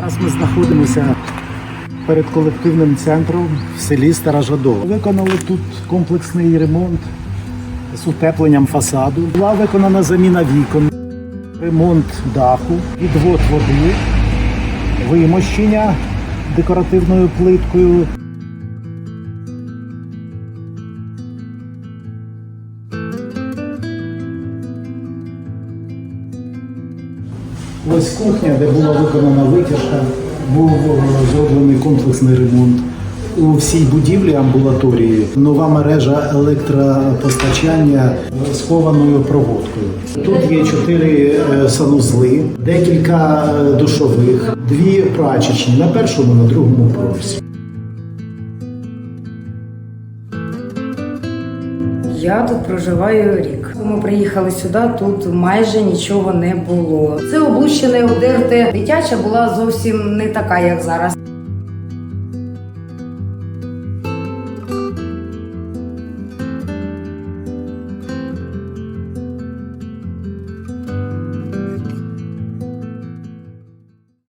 Зараз ми знаходимося перед колективним центром в селі Старожадово. Виконали тут комплексний ремонт з утепленням фасаду. Була виконана заміна вікон, ремонт даху, відвод води, вимощення декоративною плиткою. Ось кухня, де була виконана витяжка, був е, зроблений комплексний ремонт. У всій будівлі амбулаторії нова мережа електропостачання схованою проводкою. Тут є чотири е, санузли, декілька е, душових, дві прачечні на першому, на другому поверсі. Я тут проживаю рік. Ми приїхали сюди, тут майже нічого не було. Це облущене одерте. Дитяча була зовсім не така, як зараз.